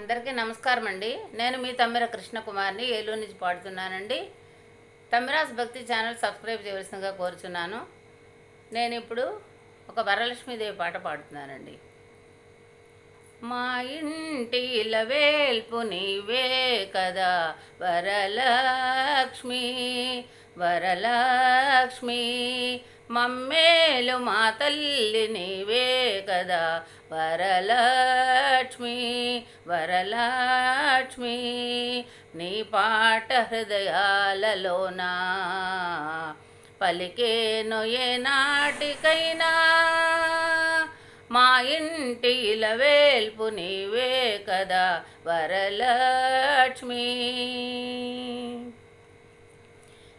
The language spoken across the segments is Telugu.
అందరికీ నమస్కారం అండి. నేను మీ తమ్మిర కృష్ణకుమార్ని ఏలూరు నుంచి పాడుతున్నానండి. తమ్మిరాస్ భక్తి ఛానల్ సబ్స్క్రైబ్ చేయవలసిందిగా కోరుచున్నాను. నేను ఇప్పుడు ఒక వరలక్ష్మీదేవి పాట పాడుతున్నానండి. మా ఇంటి వేల్పు నీవే కదా వరలక్ష్మి వరలక్ష్మి. మమ్మేలు మా తల్లి నీవే కదా. వరలక్ష్మి వరలక్ష్మి నీ పాట హృదయాలలోనా? పలికేను ఏ నాటికైనా మా ఇంటి వేల్పు నీవే కదా. వరలక్ష్మి.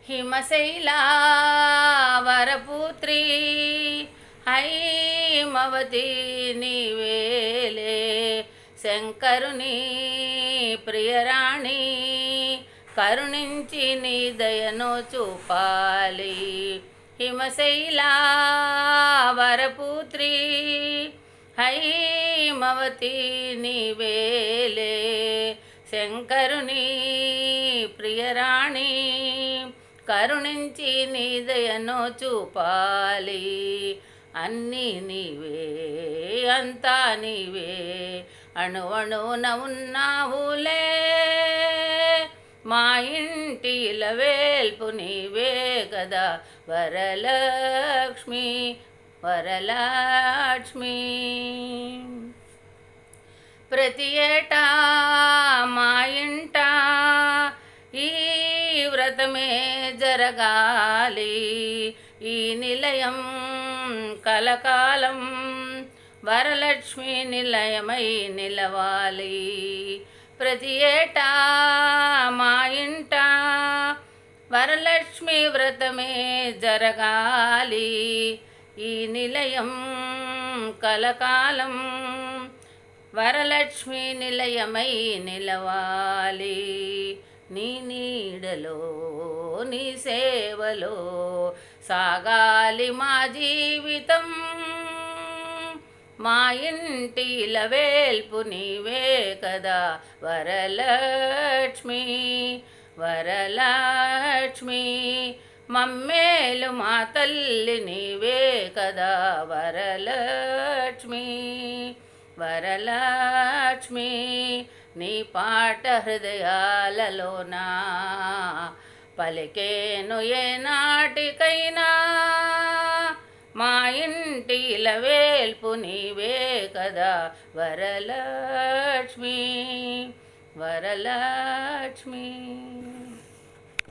హిమశైలావరపుత్రి హైమవతి నీవేలే శంకరుని ప్రియరాణి కరుణించి నీ దయను చూపాలి. హిమశైలావరపుత్రి హైమవతి నీవేలే శంకరుని ప్రియరాణి కరుణించి నీ దయను చూపాలి. అన్నీ నీవే అంతా నీవే. అణువణువున ఉన్నావులే మా ఇంటి వేల్పు నీవే కదా వరలక్ష్మి వరలక్ష్మి. ప్రతి ఏటా మా ఇంట వ్రతమే జరగాలి. ఈ నిలయం కలకాలం వరలక్ష్మి నిలయమై నిలవాలి. ప్రతి ఏటా మా ఇంట వరలక్ష్మి వ్రతమే జరగాలి. ఈ నిలయం కలకాలం వరలక్ష్మి నిలయమై నిలవాలి. నీ నీడలో నీ సేవలో సాగాలి మా జీవితం. మా ఇంటి వేల్పు నీవే కదా వరలక్ష్మి వరలక్ష్మి. మమ్మేలు మా తల్లి నీవే కదా వరలక్ష్మి వరలక్ష్మి. నీ పాట హృదయాలలోనా? పలికేను ఏ నాటికైనా? మా ఇంటి వేల్పు నీవే కదా వరలక్ష్మి వరలక్ష్మి.